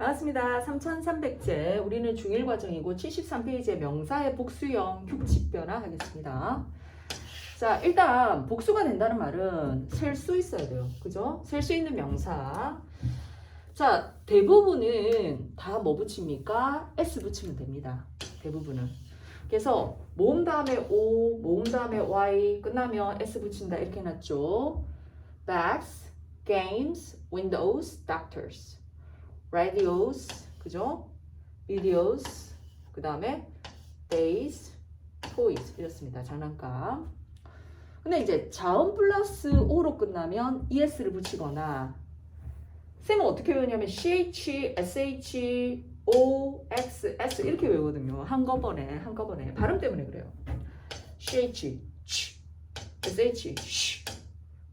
반갑습니다. 3300제. 우리는 중1 과정이고 73페이지의 명사의 복수형 규칙 변화 하겠습니다. 자, 일단 복수가 된다는 말은 셀 수 있어야 돼요. 그죠? 셀 수 있는 명사. 자, 대부분은 다 뭐 붙입니까? S 붙이면 됩니다. 대부분은. 그래서 모음 다음에 O, 모음 다음에 Y 끝나면 S 붙인다 이렇게 해놨죠. Bags, games, windows, doctors. Radios, 그죠? videos, 그 다음에 days, toys 이렇습니다. 장난감. 근데 이제 자음 플러스 o로 끝나면 es를 붙이거나 쌤은 어떻게 외우냐면 ch, sh, o, x, s 이렇게 외우거든요. 한꺼번에 한꺼번에 발음 때문에 그래요. ch, ch, sh,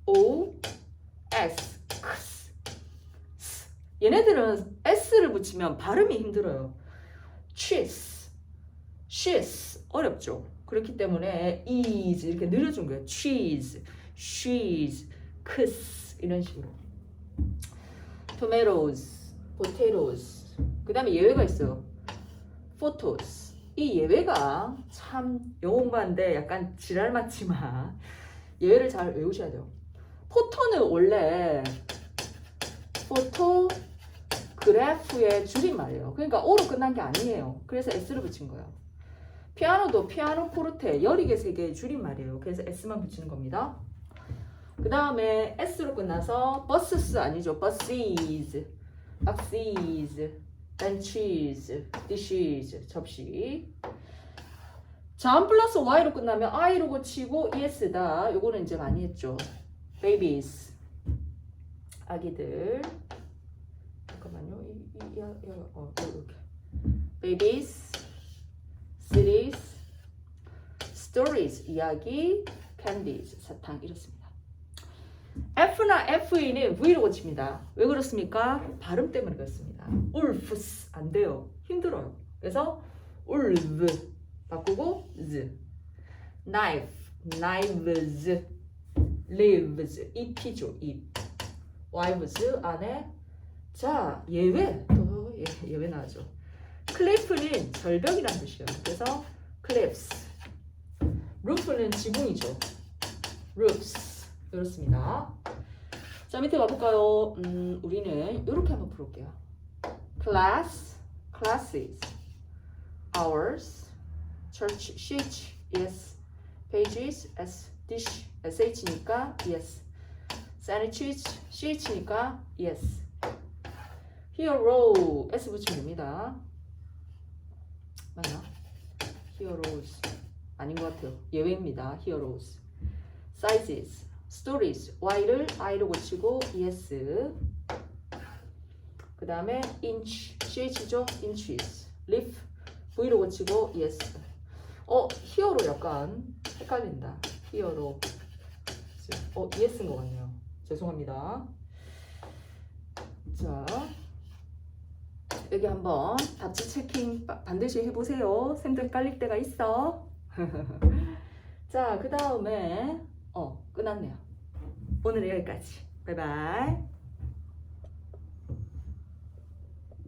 o, s. 얘네들은 s를 붙이면 발음이 힘들어요. cheese, cheese 어렵죠. 그렇기 때문에 is 이렇게 늘려준 거예요. cheese, cheese, kiss 이런 식으로. tomatoes, potatoes. 그 다음에 예외가 있어요. photos. 이 예외가 참 공부하는데 약간 지랄 맞지만 예외를 잘 외우셔야 돼요. 포토는 원래 포토 그래프의 줄임말이에요. 그러니까 O로 끝난 게 아니에요. 그래서 S를 붙인 거예요. 피아노도 피아노 포르테 여리게 세 개의 줄임말이에요. 그래서 S만 붙이는 겁니다. 그 다음에 S로 끝나서 buses 아니죠. buses, boxes, benches, dishes, 접시. 자음 플러스 Y로 끝나면 I로 고치고 ES다. 요거는 이제 많이 했죠. babies, 아기들. 잠깐만요. 이, 이, 이, 이, 어, 이렇게. babies, cities, stories, 이야기, candies, 사탕 이렇습니다. F나 FE는 V로 고칩니다. 왜 그렇습니까? 발음 때문에 그렇습니다. wolves 안 돼요. 힘들어요. 그래서 wolf 바꾸고 z, knife, knives, lives, 잎이죠 잎. wives 안에 자, 예외 또 예, 예외 나죠. 클리프는 절벽이란 뜻이에요. 그래서 cliffs. 루프는 지붕이죠. roofs. 그렇습니다. 자, 밑에 가볼까요? 음, 우리는 이렇게 한번 풀어볼게요. class, classes, hours, church, sheet, yes, pages, s, dish, sh니까 yes, sandwich, sheet니까 yes. Hero s 붙이면 됩니다. 맞나? heroes 아닌 것 같아요. 예외입니다. heroes. sizes, stories y를 i로 고치고 es. 그 다음에 inch ch죠 inches. leaf v로 고치고 es. 어 히어로 약간 헷갈린다. 히어로. 어 es인 것 같네요. 죄송합니다. 자. 여기 한번 답지 체킹 바- 반드시 해보세요. 쌤도 헷갈릴 때가 있어. 자, 그 다음에 어 끝났네요. 오늘은 여기까지. 바이바이.